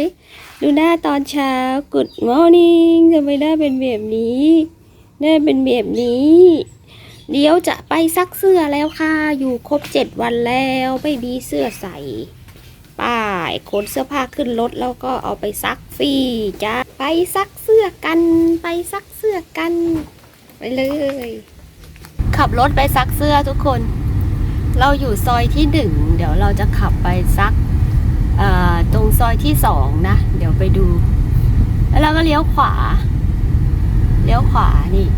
ดิดูหน้าตอนเช้า Good morning ทำไมหน้าเป็นแบบนี้หน้าเป็นแบบนี้ เดี๋ยวจะไปซักเสื้อแล้วค่ะ อยู่ครบเจ็ดวันแล้วไม่มีเสื้อใส่ ป้ายขนเสื้อผ้าขึ้นรถแล้วก็เอาไปซักฟรีจ้าไปซักเสื้อกัน ไปซักเสื้อกัน ไปเลย ขับรถไปซักเสื้อทุกคน เราอยู่ซอยที่หนึ่งเดี๋ยวเราจะขับไปซัก ตรงซอยที่สองนะ เดี๋ยวไปดู แล้วเราก็เลี้ยวขวา เลี้ยวขวานี่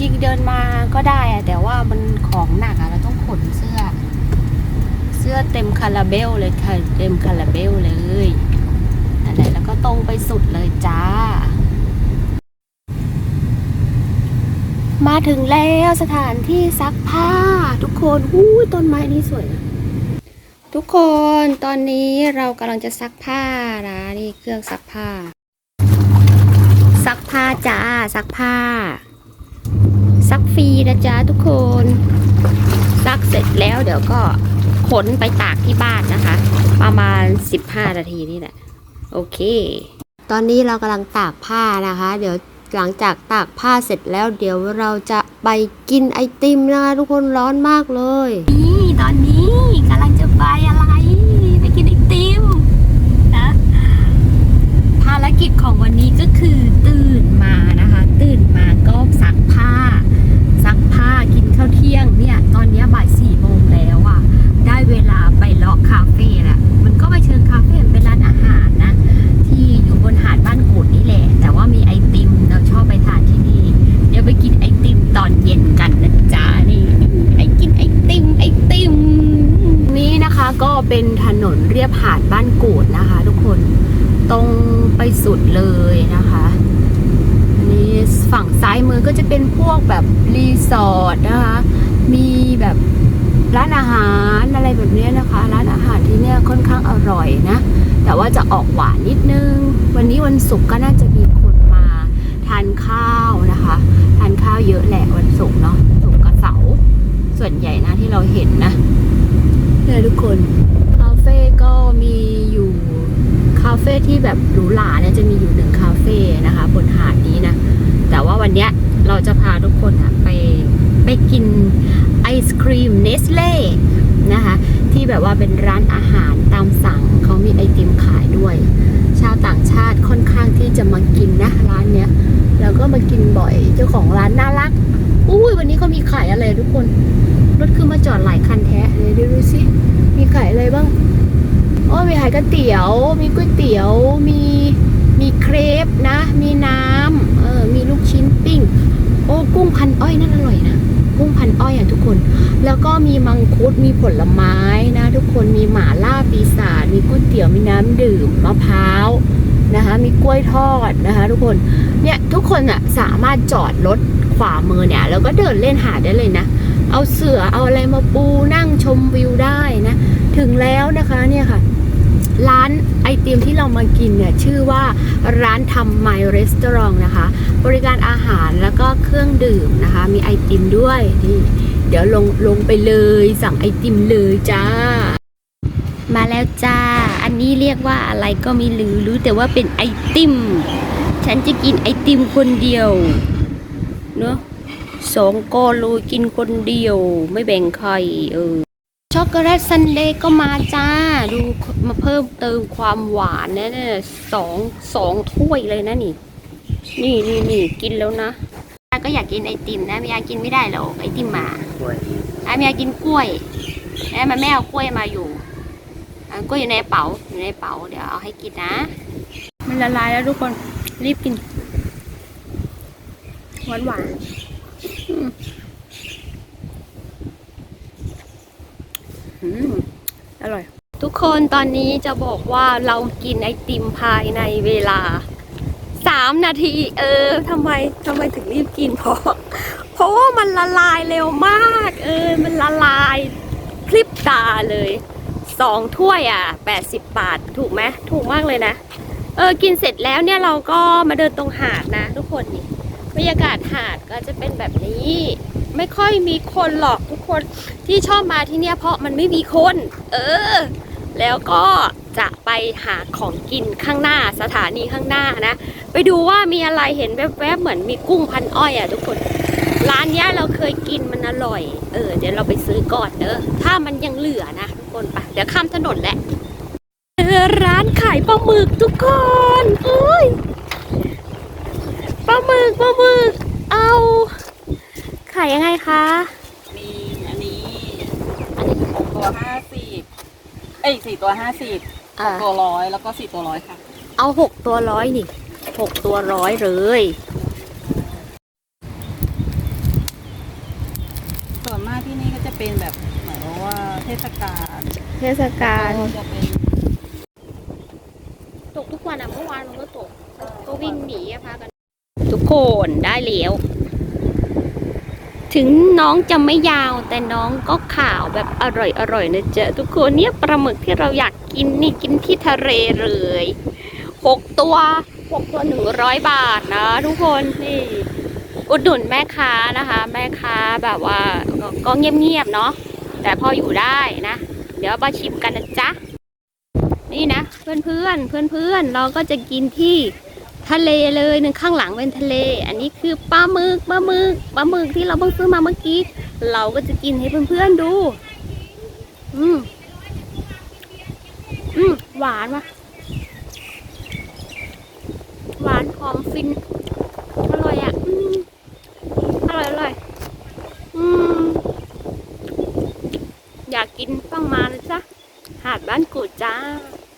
จริงเดินมาก็ได้อะแต่ว่ามันของหนักอะเราต้องขนเสื้อ เสื้อเต็มคาราเบลเลยค่ะเต็มคาราเบลเลยนั่นแหละแล้วก็ตรงไปสุดเลยจ้า มาถึงแล้วสถานที่ซักผ้า ทุกคนอู้ยต้นไม้นี่สวยนะทุกคนตอนนี้เรากำลังจะซักผ้านะนี่เครื่องซักผ้า ซักผ้าจ้าซักผ้า ซักฟรีนะจ๊ะทุกคน ซักเสร็จแล้วเดี๋ยวก็ขนไปตากที่บ้านนะคะ ประมาณ 15 นาทีนี่แหละ โอเค ตอนนี้เรากำลังตากผ้านะคะ เดี๋ยว หลังจากตากผ้าเสร็จแล้วเดี๋ยวเราจะไปกินไอติมนะคะทุกคนร้อนมากเลย นี่ตอนนี้กำลังจะไปอะไร ไปกินไอติมนะ ภารกิจของวันนี้ก็คือตื่นมานะคะ ตื่นมาก็ซักผ้า ซักผ้ากินข้าวเที่ยงเนี่ย ตอนเนี้ยบ่ายสี่โมงแล้วอะ่ะ ได้เวลาไปเลาะคาเฟ่ละมันก็ไปเชิงคาเฟ่มันเป็นร้านอาหารนะ ที่อยู่บนหาดบ้านกูดนี่แหละ แต่ว่ามีไอติมเราชอบไปทานที่นี่ เดี๋ยวไปกินไอติมตอนเย็นกันนะจ๊ะนี่ไอกินไอติมไอติมนี้นะคะก็ เป็นถนนเรียบหาดบ้านกูดนะคะ ทุกคนตรงไปสุดเลยนะคะอันนี้ฝั่งซ้ายมือก็จะเป็นพวกแบบรีสอร์ทนะคะ มีแบบร้านอาหารอะไรแบบนี้นะคะ ร้านอาหารที่เนี่ยค่อนข้างอร่อยนะ แต่ว่าจะออกหวานนิดนึง วันนี้วันศุกร์ก็น่าจะมีคนมาทานข้าวนะคะทานข้าวเยอะแหละวันศุกร์เนาะศุกร์กับเสาร์ส่วนใหญ่นะที่เราเห็นนะเนี่ยทุกคน คาเฟ่ก็มีอยู่ คาเฟ่ที่แบบหรูหราเนี่ยจะมีอยู่หนึ่งคาเฟ่นะคะบนหาดนี้นะแต่ว่าวันเนี้ยเราจะพาทุกคนอะไปไปกินไอศครีมเนสเล่นะคะที่แบบว่าเป็นร้านอาหารตามสั่งเขามีไอติมขายด้วย ชาวต่างชาติค่อนข้างที่จะมากินนะร้านเนี้ยแล้วก็มากินบ่อยเจ้าของร้านน่ารักอุ้ยวันนี้เขามีขายอะไรทุกคนรถคือมาจอดหลายคันแท้เดี๋ยดูสิมีขายอะไรบ้าง โอ้มีขายก๋วยเตี๋ยว มีก๋วยเตี๋ยว มีมีเครปนะ มีน้ำเออมีลูกชิ้นปิ้ง โอ้กุ้งพันอ้อยนั่นอร่อยนะกุ้งพันอ้อยอะทุกคน แล้วก็มีมังคุดมีผลไม้นะ ทุกคนมีหมาล่าปีศาจมีก๋วยเตี๋ยวมีน้ำดื่มมะพร้าวนะคะมีกล้วยทอดนะคะ ทุกคนเนี่ยทุกคนอะสามารถจอดรถขวามือเนี่ยแล้วก็เดินเล่นหาดได้เลยนะ เอาเสือเอาอะไรมาปูนั่งชมวิวได้นะ ถึงแล้วนะคะเนี่ยค่ะ ร้านไอติมที่เรามากินเนี่ย ชื่อว่าร้านทำไมรีสตอรองนะคะ บริการอาหารแล้วก็เครื่องดื่มนะคะ มีไอติมด้วยนี่เดี๋ยวลงลงไปเลยสั่งไอติมเลยจ้า มาแล้วจ้า อันนี้เรียกว่าอะไรก็ไม่รู้รู้แต่ว่าเป็นไอติม ฉันจะกินไอติมคนเดียวเนอะ สองก้อนเลยกินคนเดียว ไม่แบ่งใครเออช็อกโกแลตซันเดย์ก็มาจ้า ดูมาเพิ่มเติมความหวานนะเนี่ยสองสองถ้วยเลยนะนี่ นี่นี่นี่กินแล้วนะก็อยากกินไอติมนะเมียกินไม่ได้หรอกไอติมมาไอเมียกินกล้วยแม่มันแม่เอากล้วยมาอยู่อะกล้วยอยู่ในกระเป๋าอยู่ในกระเป๋าเดี๋ยวเอาให้กินนะ มันละลายแล้วทุกคนรีบกินหวานหวานๆอืม อืมอร่อย ทุกคนตอนนี้จะบอกว่าเรากินไอติมภายในเวลาสามนาที เออทำไมทำไมถึงรีบกินเพราะเพราะว่ามันละลายเร็วมาก เออ มันละลายพริบตาเลยสองถ้วยอะแปดสิบบาท ถูกไหมถูกมากเลยนะ เออ กินเสร็จแล้วเนี่ยเราก็มาเดินตรงหาดนะ ทุกคนนี่บรรยากาศหาดก็จะเป็นแบบนี้ ไม่ค่อยมีคนหรอกทุกคนที่ชอบมาที่เนี่ยเพราะมันไม่มีคน เออ แล้วก็จะไปหาของกินข้างหน้าสถานีข้างหน้านะ ไปดูว่ามีอะไรเห็นแวบๆเหมือนมีกุ้งพันอ้อยอะทุกคนร้านเนี้ยเราเคยกินมันอร่อย เออ เดี๋ยวเราไปซื้อก่อนเนอะถ้ามันยังเหลือนะทุกคนไปเดี๋ยวข้ามถนนแหละเออร้านขายปลาหมึกทุกคนเอ้ยปลาหมึกปลาหมึกเอาายยังไงคะ มีอันนี้หกตัวห้าสิบเอ้ยสี่ตัวห้าสิบอ่าตัวร้อยแล้วก็สี่ตัวร้อยค่ะ เอาหกตัวร้อยนี่หกตัวร้อยเลยส่วนมากที่นี่ก็จะเป็นแบบเหมือนกับว่าเทศกาลเทศกาลก็จะเป็นตกทุกวันอะเมื่อวานมันก็ตกก็วิ่งหนีอะพากัน ทุกคนได้แล้ว ถึงน้องจะไม่ยาวแต่น้องก็ขาวแบบอร่อยอร่อยๆนะจ๊ะทุกคนเนี่ยปลาหมึกที่เราอยากกินนี่กินที่ทะเลเลยหกตัวหกตัวหนึ่งร้อยบาทนะทุกคนนี่อุดหนุนแม่ค้านะคะ แม่ค้าแบบว่าก็เงียบๆเนาะแต่พออยู่ได้นะ เดี๋ยวมาชิมกันนะจ๊ะนี่นะ เพื่อนเพื่อนเพื่อนเพื่อนๆเราก็จะกินที่ ทะเลเลยหนึ่งข้างหลังเป็นทะเล อันนี้คือปลาหมึกปลาหมึกปลาหมึกที่เราเพิ่งซื้อมาเมื่อกี้ เราก็จะกินให้เพื่อนเพื่อนๆดู อืมอืมหวานว่ะหวานหอมฟิน อร่อยอะ อืมอร่อยอร่อยอืมอยากกินต้องมานะจ๊ะหาดบ้านกูดจ้า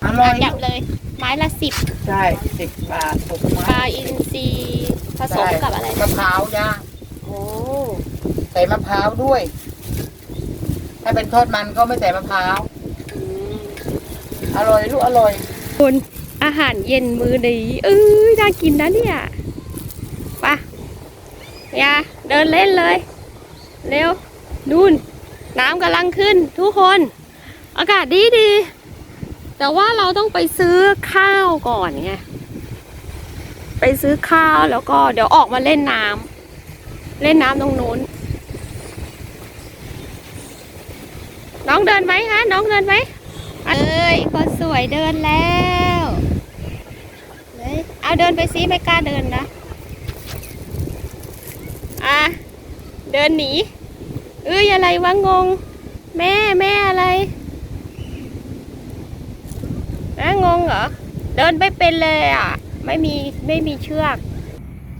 อร่อย จับเลยไม้ ละสิบใช่สิบบาทถูกปมาลากอินทรีผสมกับอะไรมะพร้าวย่างโอ้ใส่มะพร้าวด้วย ถ้าเป็นทอดมันก็ไม่ใส่มะพร้าวอืมอร่อยลูกอร่อยคุณอาหารเย็นมื้อนี้เอ้ยน่ากินนะเนี่ยไปะอย่าเดินเล่นเลย เร็วนู่น น้ำกำลังขึ้นทุกคน อากาศดีดีๆ แต่ว่าเราต้องไปซื้อข้าวก่อนไงไปซื้อข้าวแล้วก็เดี๋ยวออกมาเล่นน้ำเล่นน้ำตรงนู้น น้องเดินไหมคะน้องเดินไหมเอ้ยคนสวยเดินแล้วเฮ้ยเอาเดินไปซิไม่กล้าเดินนะอะเดินหนีเอ้ยอะไรวะงง แม่แม่อะไร นะงงเหรอ เดินไม่เป็นเลยอะ ไม่มีไม่มีเชือก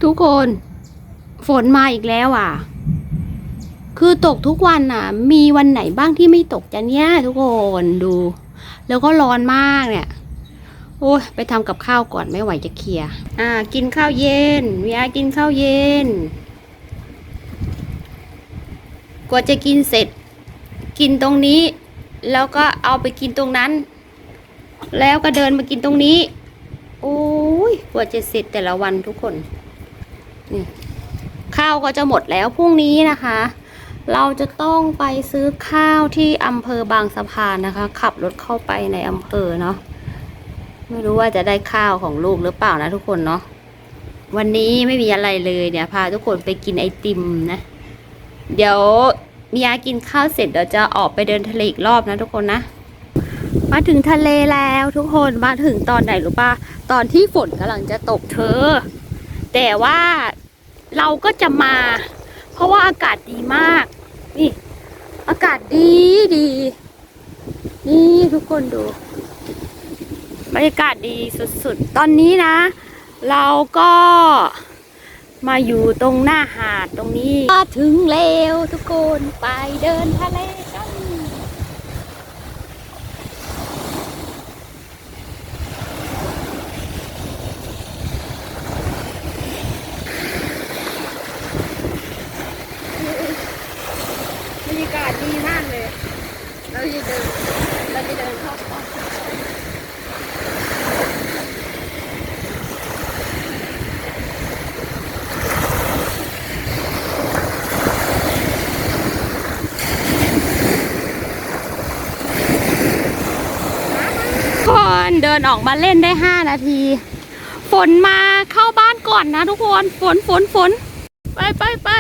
ทุกคน ฝนมาอีกแล้วอะ คือตกทุกวันอะ มีวันไหนบ้างที่ไม่ตกจะเนี่ยทุกคนดู แล้วก็ร้อนมากเนี่ย โอ้ยไปทำกับข้าวก่อนไม่ไหวจะเคลียร์อ่า กินข้าวเย็นเมียกินข้าวเย็น กว่าจะกินเสร็จ กินตรงนี้ แล้วก็เอาไปกินตรงนั้น แล้วก็เดินมากินตรงนี้ โอ้ยกว่าจะเสร็จแต่ละวันทุกคน นี่ข้าวก็จะหมดแล้วพรุ่งนี้นะคะ เราจะต้องไปซื้อข้าวที่อำเภอบางสะพานนะคะ ขับรถเข้าไปในอำเภอเนาะไม่รู้ว่าจะได้ข้าวของลูกหรือเปล่านะทุกคนเนาะวันนี้ไม่มีอะไรเลยเนี่ยพาทุกคนไปกินไอติมนะ เดี๋ยวมียากินข้าวเสร็จเดี๋ยวจะออกไปเดินทะเลอีกรอบนะทุกคนนะ มาถึงทะเลแล้วทุกคนมาถึงตอนไหนรู้ป่ะตอนที่ฝนกำลังจะตกเธอ แต่ว่าเราก็จะมา เพราะว่าอากาศดีมาก นี่ อากาศดีดี นี่ทุกคนดูบรรยากาศดีสุดๆ ตอนนี้นะ เราก็มาอยู่ตรงหน้าหาดตรงนี้มาถึงแล้วทุกคนไปเดินทะเลกัน บรรยากาศดีมากเลย เราจะเดิน เราจะเดินเข้าป่าก่อ นเดินออกมาเล่นได้ 5 นาที ฝนมาเข้าบ้านก่อนนะทุกคน ฝนฝนฝนไปไปไป